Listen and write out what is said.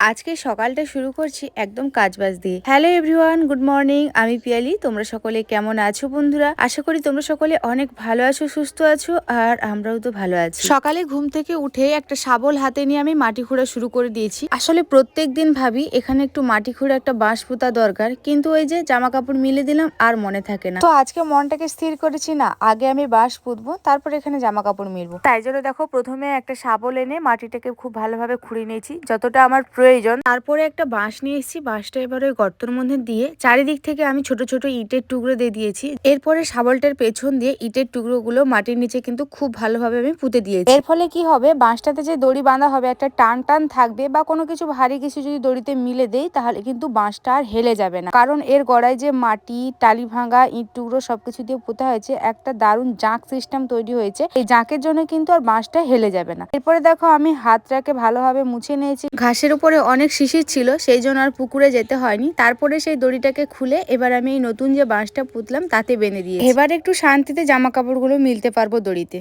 আজকে সকালটা শুরু করছি একদম কাজবাজ দিয়ে। হ্যালো এভরিওয়ান গুড মর্নিং আমি পিয়ালি তোমরা সকলে কেমন আছো বন্ধুরা? আশা করি তোমরা সকলে অনেক ভালো আছো সুস্থ আছো আর আমরাও তো ভালো আছি। সকালে ঘুম থেকে উঠে একটা শাবল হাতে নিয়ে আমি মাটি খোঁড়া শুরু করে দিয়েছি। আসলে প্রত্যেক দিন ভাবি এখানে একটু মাটি খুঁড়ে একটা বাঁশ পোতা দরকার কিন্তু ওই যে জামা কাপড় মিলে দিলাম আর মনে থাকে না। তো আজকে মনটাকে স্থির করেছি না আগে আমি বাঁশ পুঁতবো তারপর এখানে জামা কাপড় মিলবো। তাই জন্য দেখো প্রথমে একটা শাবল এনে মাটিটাকে খুব ভালোভাবে খুঁড়ে নিয়েছি। যতটা আমার প্রয়োজন। তারপরে একটা বাঁশ নিয়ে এসেছি। বাঁশটা এবার ওই গর্তর মধ্যে দিয়ে চারিদিক থেকে আমি ছোট ছোট ইটের টুকরো দিয়ে দিয়েছি। এরপরে শাবলটার পেছন দিয়ে ইটের টুকরোগুলো মাটির নিচে কিন্তু খুব ভালোভাবে আমি পুঁতে দিয়েছি। এর ফলে কি হবে? বাঁশটাতে যে দড়ি বাঁধা হবে, একটা টান টান থাকবে বা কোনো কিছু ভারী কিছু যদি দড়িতে মিলে দেই, তাহলে কিন্তু বাঁশটা আর হেলে যাবে না। কারণ এর গড়ায় যে মাটি, টালি ভাঙা, ইট টুকরো সবকিছু দিয়ে পোতা হয়েছে, একটা দারুণ জাঁক সিস্টেম তৈরি হয়েছে। এই জাঁকের জন্য কিন্তু আর বাঁশটা হেলে যাবে না। এরপরে দেখো আমি হাতটাকে ভালোভাবে মুছে নিয়েছি। ঘাসের উপরে অনেক শিশির ছিল, সেই জন্য আর পুকুরে যেতে হয়নি। তারপরে সেই দড়িটাকে খুলে এবার আমি এই নতুন যে বাঁশটা পুতলাম, তাতে বেঁধে দিয়ে এবার একটু শান্তিতে জামা কাপড়গুলো মিলতে পারব দড়িতে।